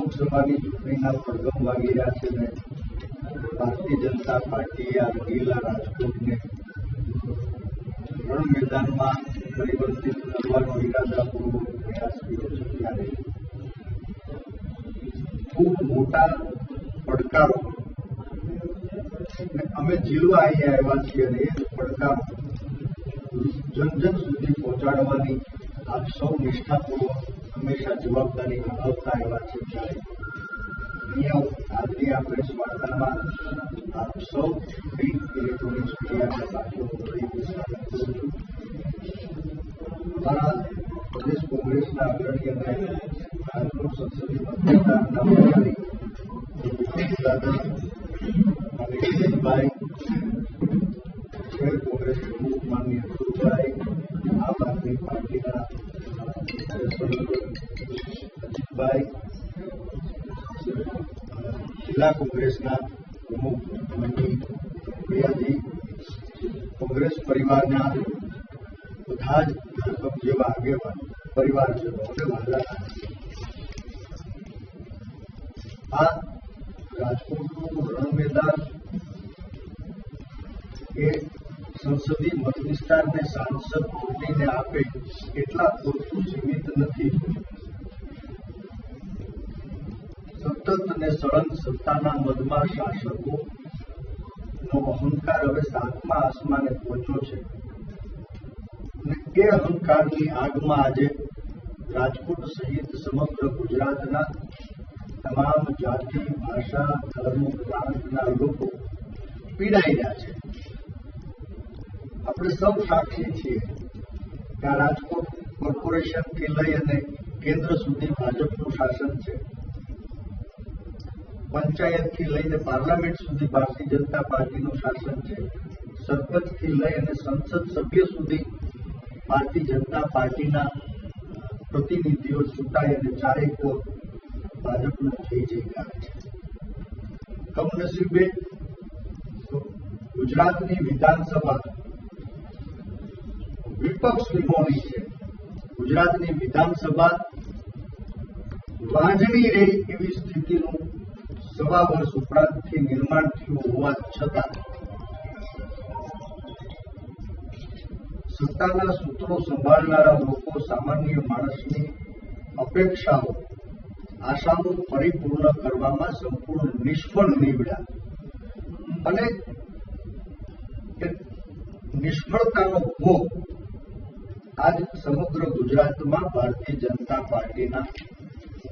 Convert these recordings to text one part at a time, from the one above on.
લોકસભાની ચૂંટણીના પડઘમ વાગી રહ્યા છે ને, ભારતીય જનતા પાર્ટીએ આ રંગીલા રાજકોટને રણ મેદાનમાં પરિવર્તિત કરવાનો ઇરાદાપૂર્વક પ્રયાસ કર્યો છે ત્યારે ખૂબ મોટા પડકારો. અમે જીલવા અહીંયા આવ્યા છીએ અને એ પડકારો જન સુધી પહોંચાડવાની આપ સૌ નિષ્ઠાપૂર્વક હંમેશા જવાબદારી નિભાવતા એવા છે ત્યારે અહીંયા આજની આ પ્રેસ વાર્તામાં આપ સૌ ઇલેક્ટ્રોનિક્સ મીડિયાના સાથીઓ ફરીથી સ્વાગત કરું છું. મારા પ્રદેશ કોંગ્રેસના અગ્રણી અને રાજકોટ સંસદીય પક્ષના પ્રભારી દાદા અને વિજયભાઈ કોંગ્રેસ પ્રમુખ માન્ય ગુરુભાઈ આમ આદમી પાર્ટીના અજીતભાઈ જિલ્લા કોંગ્રેસના પ્રમુખ મંડી પ્રિયાજી. કોંગ્રેસ પરિવારના બધા જ જેવા આગેવાન પરિવારજનો અને આ રાજકોટનું રણ મેદાન એ સંસદીય મત વિસ્તારને સાંસદ ચૂંટીને આપે એટલા પૂરતું સીમિત નથી. સતત અને સળંગ સત્તાના મદમાં શાસકો નો અહંકાર હવે સાતમા આસમાને પહોંચ્યો છે. એ અહંકારની આગમાં આજે રાજકોટ સહિત સમગ્ર ગુજરાતના તમામ જાતિ, ભાષા, ધર્મ પ્રાંતના લોકો પીડાઈ રહ્યા છે. આપણે સૌ સાક્ષી છીએ કે આ રાજકોટ કોર્પોરેશનથી લઈ અને કેન્દ્ર સુધી ભાજપનું શાસન છે. પંચાયતથી લઈને પાર્લામેન્ટ સુધી ભારતીય જનતા પાર્ટીનું શાસન છે. સરપંચથી લઈ અને સંસદ સભ્ય સુધી ભારતીય જનતા પાર્ટીના પ્રતિનિધિઓ ચૂંટાઈ અને ચારેક કોર ભાજપનો જય જયકાર છે. કમનસીબે ગુજરાતની વિધાનસભા વિપક્ષ વિમોની છે. ગુજરાતની વિધાનસભા વાંજણી રહે એવી સ્થિતિનું સવા વર્ષ ઉપરાંતથી નિર્માણ થયું હોવા છતાં સત્તાના સૂત્રો સંભાળનારા લોકો, સામાન્ય માણસની અપેક્ષાઓ, આશાનું પરિપૂર્ણ કરવામાં સંપૂર્ણ નિષ્ફળ નીવડ્યા. અને નિષ્ફળતાનો ભોગ આજ સમગ્ર ગુજરાતમાં ભારતીય જનતા પાર્ટીના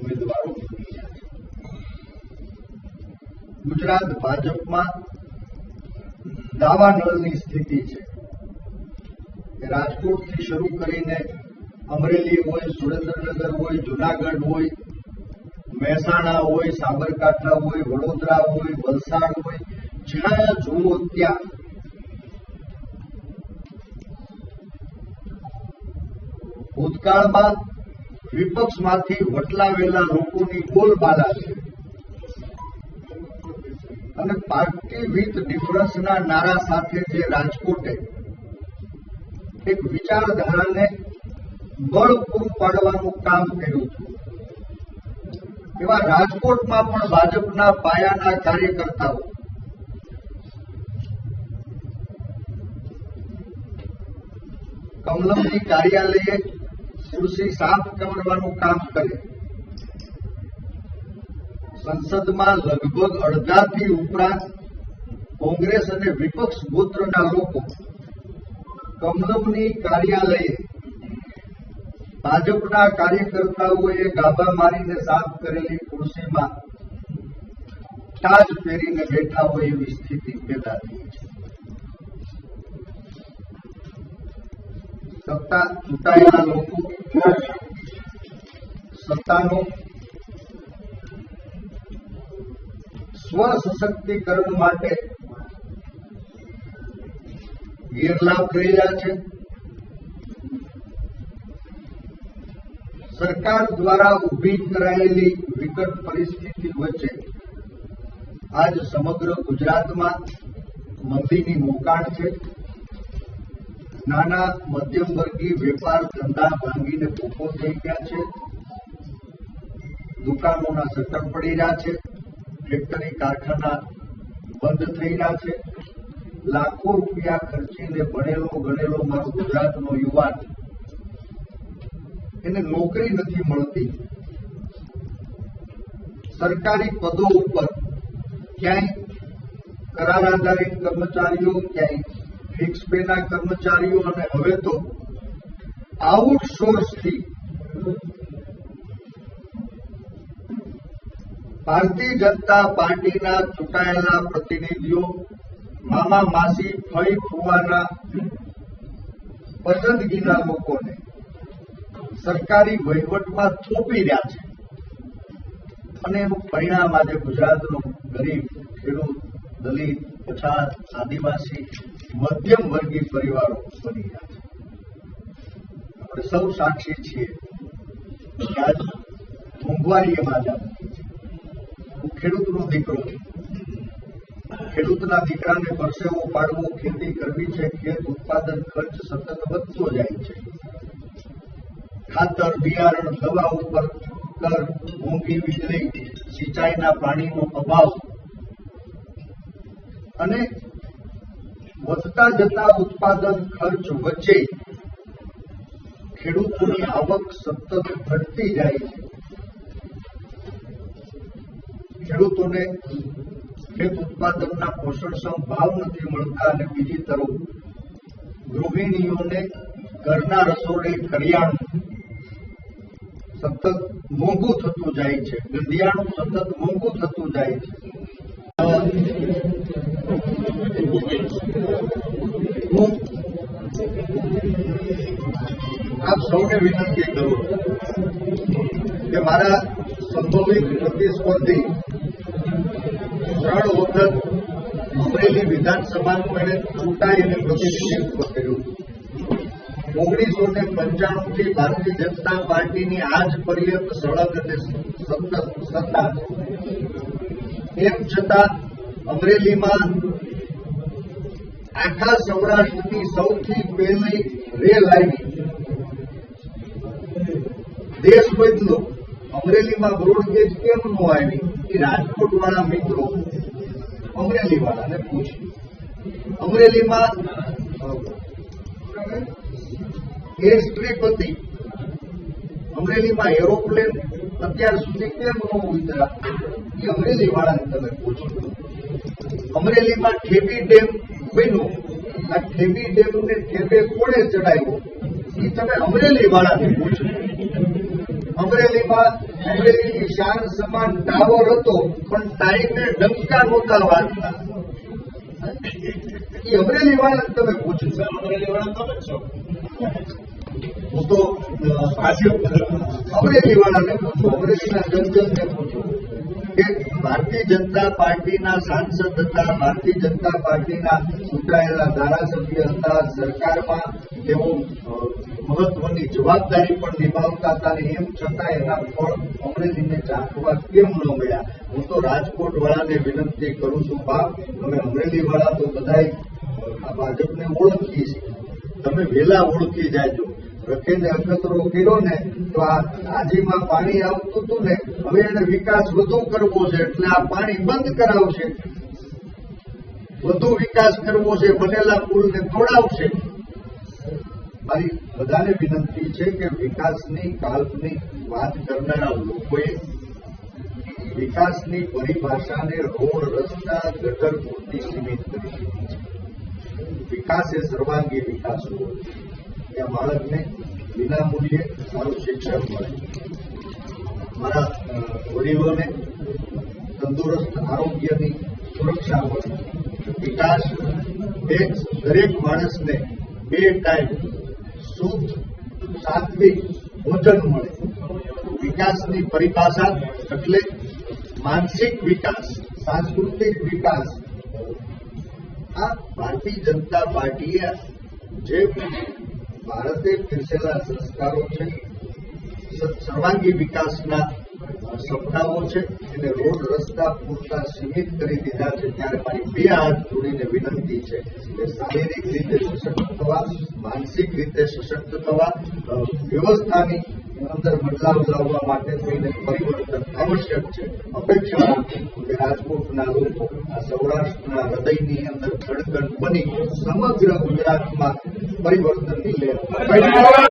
ઉમેદવારો બની છે. ગુજરાત ભાજપમાં દાવાનળની સ્થિતિ છે. રાજકોટથી શરૂ કરીને અમરેલી હોય, સુરેન્દ્રનગર હોય, જુનાગઢ હોય, મહેસાણા હોય, સાબરકાંઠા હોય, વડોદરા હોય, વલસાડ હોય, જ્યાં જુઓ ત્યાં ભૂતકાળમાં વિપક્ષમાંથી વટલાવેલા લોકોની બોલબાલા છે. અને પાર્ટી વિથ ડિફરન્સના નારા સાથે જે રાજકોટે એક વિચારધારાને બળ પૂરું પાડવાનું કામ કર્યું હતું. એવા રાજકોટમાં પણ ભાજપના પાયાના કાર્યકર્તાઓ. કમલમની કાર્યાલયે ખુરશી સાફ કરવાનું કામ કરે સંસદમાં લગભગ અડધાથી ઉપરાંત કોંગ્રેસ અને વિપક્ષ ગોત્રના લોકો કમલમની કાર્યાલયે ભાજપના કાર્યકર્તાઓએ ગાભા મારીને સાફ કરેલી ખુરશીમાં તાજ પહેરીને બેઠા હોય એવી સ્થિતિ પેદા થઈ છે. સત્તા ચૂંટાયેલા લોકો સત્તાનો સ્વ સશક્તિકરણ માટે ગેરલાભ થઈ રહ્યા છે. સરકાર દ્વારા ઊભી કરાયેલી વિકટ પરિસ્થિતિ વચ્ચે આજ સમગ્ર ગુજરાતમાં મંદીની મોકાણ છે. નાના મધ્યમ વર્ગી વેપાર ધંધા ભાંગીને ભૂખો થઈ ગયા છે. દુકાનોના શટર પડી રહ્યા છે. ફેક્ટરી, કારખાના બંધ થઈ રહ્યા છે. લાખો રૂપિયા ખર્ચીને ભણેલો ગણેલો મારો ગુજરાતનો યુવાન. એને નોકરી નથી મળતી. સરકારી પદો ઉપર ક્યાંય કરાર આધારિત કર્મચારીઓ ક્યાંય ફિક્સ પેના કર્મચારીઓ અને હવે તો આઉટસોર્સથી ભારતીય જનતા પાર્ટીના ચૂંટાયેલા પ્રતિનિધિઓ, મામા માસી ફઈ ફુવાના પસંદગીના લોકોને સરકારી વહીવટમાં થોપી રહ્યા છે. અને એનું પરિણામ આજે ગુજરાતનો ગરીબ ખેડૂત, દલિત, પછાત, આદિવાસી મધ્યમ વર્ગીય પરિવારો બની રહ્યા છે. આપણે સૌ સાક્ષી છીએ આજ મોંઘવારી જ હું ખેડૂતનો દીકરો છું. ખેડૂતના દીકરાને પરસેવો પાડવો, ખેતી કરવી છે, ખેત ઉત્પાદન ખર્ચ સતત વધતો જાય છે. ખાતર, બિયારણ, દવા ઉપર કર, મોંઘી વીજળી, સિંચાઈના પાણીનો અભાવ. અને વધતા જતા ઉત્પાદન ખર્ચ વચ્ચે ખેડૂતોની આવક સતત ઘટતી જાય છે. ખેડૂતોને ખેત ઉત્પાદનના પોષણક્ષમ ભાવ નથી મળતા અને બીજી તરફ ગૃહિણીઓને ઘરના રસોડે કરિયાણું સતત મોંઘું થતું જાય છે. ગંધિયાણું સતત મોંઘું થતું જાય છે. હું આપ સૌને વિનંતી કરું કે મારા સંભવિત પ્રતિસ્પર્ધી ત્રણ વખત અમરેલી વિધાનસભાનું એને ચૂંટાઈને પ્રતિનિધિત્વ કર્યું. ઓગણીસો ને પંચાણું થી ભારતીય જનતા પાર્ટીની આજ પર્યંત સળગ અને સત્તા. એમ છતાં અમરેલીમાં આખા સૌરાષ્ટ્રની સૌથી પહેલી રેલ આવી દેશ બદલો અમરેલીમાં બ્રોડગેજ કેમ નો આવી એ રાજકોટ મિત્રો અમરેલી પૂછ્યું. અમરેલીમાં એર સ્ટ્રીપ હતી. અમરેલીમાં એરોપ્લેન અત્યાર સુધી કેમ ન ઉતરા એ અમરેલી વાળાને તમે પૂછ્યું. અમરેલીમાં ઠેબી ડેમ બન્યો આ ઠેબી ડેમ ને ઠેબે કોણે ચડાવ્યો એ તમે અમરેલી વાળાને પૂછો. અમરેલીમાં અમરેલીની શાન સમાન ટાવર હતો પણ ટાઈમે ડંકા નહોતા વાંચતા. એ અમરેલી વાળાને તમે પૂછો. અમરેલી વાળા તમે છો. હું તો અમરેલી વાળાને પૂછું અમરેલીના જનજનને પૂછું. કે ભારતીય જનતા પાર્ટીના સાંસદ હતા ભારતીય જનતા પાર્ટીના ચૂંટાયેલા ધારાસભ્ય હતા સરકારમાં તેઓ મહત્વની જવાબદારી પણ નિભાવતા હતા અને એમ છતાં એના ફળ અમરેલીને ચાખવા કેમ ન મળ્યા? હું તો રાજકોટ વાળાને વિનંતી કરું છું, બાપ અમે અમરેલી વાળા તો બધાય આ ભાજપને ઓળખીએ છીએ. તમે વહેલા ઓળખી જાજો. રખેને અખતરો કર્યો ને, તો આ આજીમાં પાણી આવતું હતું ને, હવે એને વિકાસ વધુ કરવો છે, એટલે આ પાણી બંધ કરાવશે. વધુ વિકાસ કરવો છે, બનેલા પુલને તોડાવશે. મારી બધાને વિનંતી છે કે વિકાસની કાલ્પનિક વાત કરનારા લોકોએ વિકાસની પરિભાષાને રોડ રસ્તા ગટર પૂરતી સીમિત કરી છે. વિકાસ એ સર્વાંગી વિકાસ હોવો જોઈએ. ત્યાં બાળકને વિના મૂલ્યે સારું શિક્ષણ મળે. મારા વડીલોને તંદુરસ્ત, આરોગ્યની સુરક્ષા મળે. વિકાસ દરેક માણસને બે ટાઈમ શુદ્ધ, સાત્વિક ભોજન મળે. વિકાસની પરિભાષા એટલે માનસિક વિકાસ, સાંસ્કૃતિક વિકાસ. આ ભારતીય જનતા પાર્ટીએ જે ભારતે પીરસેલા સંસ્કારો છે સર્વાંગી વિકાસના સપનાઓ છે, એને રોડ રસ્તા પૂરતા સીમિત કરી દીધા છે, ત્યારે મારી બે હાથ જોડીને વિનંતી છે કે શારીરિક રીતે સશક્ત થવા, માનસિક રીતે સશક્ત થવા વ્યવસ્થાની અંદર બદલાવ લાવવા માટે થઈને પરિવર્તન આવશ્યક છે. અપેક્ષા કે રાજકોટના લોકો સૌરાષ્ટ્રના હૃદયની અંદર ધડકન બની સમગ્ર ગુજરાતમાં પરિવર્તનની લેવા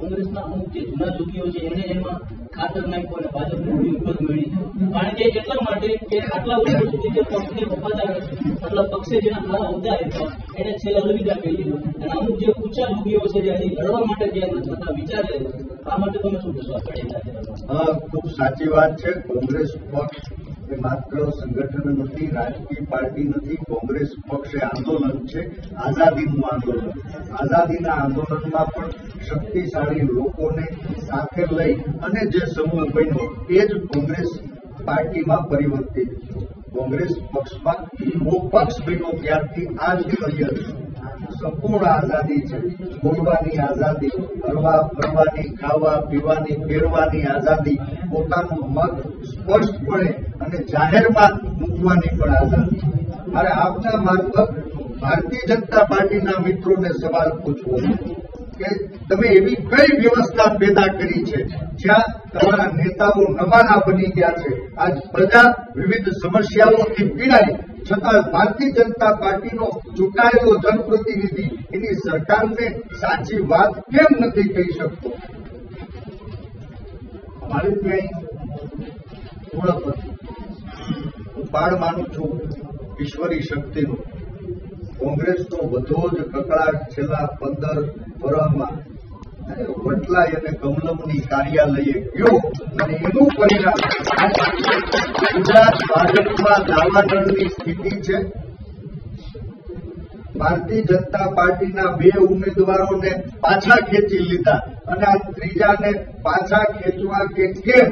કોંગ્રેસના અમુક જે જૂના ચૂકીઓ છે એને એમાં ખાતર નાખ્યું અને ભાજપને ઉપજ મળી કારણ કે એટલા માટે કે આટલા વર્ષો પક્ષને વફાદાર મતલબ પક્ષે જેના દ્વારા હોદ્દા હતા એને છેલ્લા અલવિદા કહી દીધું અને અમુક જે ઊંચા જોગીઓ છે જે હજી લડવા માટે જે બધા વિચારે આ માટે તમે શું કહેશો? ખૂબ સાચી વાત છે. કોંગ્રેસ પક્ષ એ માત્ર સંગઠન નથી, રાજકીય પાર્ટી નથી, કોંગ્રેસ પક્ષ આંદોલન છે, આઝાદીનું આંદોલન. આઝાદીના આંદોલનમાં પણ શક્તિશાળી લોકોને સાથે લઈ અને જે સમૂહ બન્યો, એ જ કોંગ્રેસ પાર્ટીમાં પરિવર્તિત. કોંગ્રેસ પક્ષમાં હું પક્ષ બન્યો ત્યારથી આજ પર્યંત સંપૂર્ણ આઝાદી છે. બોલવાની આઝાદી, હરવા ફરવાની, ખાવા પીવાની પહેરવાની આઝાદી, પોતાનું મત સ્પષ્ટપણે અને જાહેરમાં મૂકવાની પણ આઝાદી મારે આપના મારફત ભારતીય જનતા પાર્ટીના મિત્રોને સવાલ પૂછવો છે. કે તમે એવી કઈ વ્યવસ્થા પેદા કરી છે જ્યાં તમારા નેતાઓ નવાના બની ગયા છે? આજ પ્રજા વિવિધ સમસ્યાઓથી પીડાય. છતાં ભારતીય જનતા પાર્ટીનો ચૂંટાયેલો જનપ્રતિનિધિ એની સરકારને સાચી વાત કેમ નથી કહી શકતો? અમારે ત્યાં ઓળખ હું પાડ માનું છું, ઈશ્વરી શક્તિનું. કોંગ્રેસનો બધો જ કકળાટ છેલ્લા પંદર વર્ષમાં. વટલાય અને કમલમની કાર્યાલયે ગયો. અને એનું પરિણામ ગુજરાત ભાજપમાં દાવાનળની સ્થિતિ છે. ભારતીય જનતા પાર્ટીના બે ઉમેદવારોને પાછા ખેંચી લીધા. અને આ ત્રીજાને પાછા ખેંચવા કે કેમ,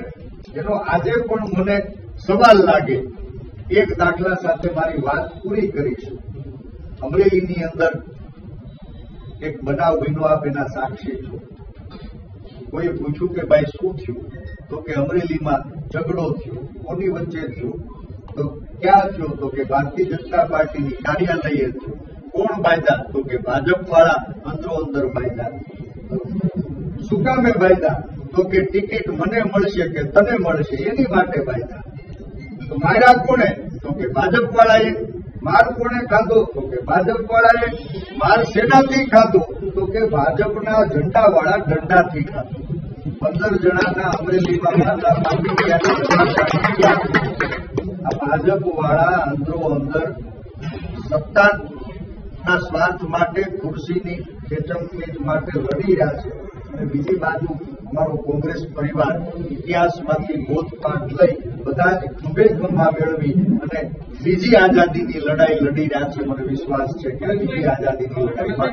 એનો આજે પણ મને સવાલ લાગે. એક દાખલા સાથે મારી વાત પૂરી કરીશ. અમરેલીની અંદર એક બનાવ બન્યો આપ સાક્ષી છો. કોઈએ પૂછ્યું કે ભાઈ શું થયું? તો કે અમરેલીમાં ઝઘડો થયો, કોની વચ્ચે થયો? તો ક્યાં થયો? તો કે ભારતીય જનતા પાર્ટીની કાર્યાલયે થયો. કોણ બાંધ્યા તો કે ભાજપ વાળા અંદરો અંદર બાંધ્યા શું કામે બાંધ્યા તો કે ટિકિટ મને મળશે કે તને મળશે, એની માટે બાંધ્યા તો માર્યા કોણે? તો કે ભાજપ વાળાએ માર કોને ખાધો? તો કે ભાજપ વાળાએ માર સેનાથી ખાધો? તો કે ભાજપના ઝંડા વાળા ઝંડાથી ખાધો. પંદર જણાના અમરેલીમાં ભાજપ વાળા અંદરો અંદર સત્તાના સ્વાર્થ માટે, ખુરશીની ખેચમચીચ માટે લડી રહ્યા છે. અને બીજી બાજુ અમારો કોંગ્રેસ પરિવાર ઇતિહાસમાંથી બોધપાઠ લઈ બધા જ ખંભા મેળવી અને બીજી આઝાદીની લડાઈ લડી રહ્યા છે, મને વિશ્વાસ છે કે બીજી આઝાદીની લડાઈમાં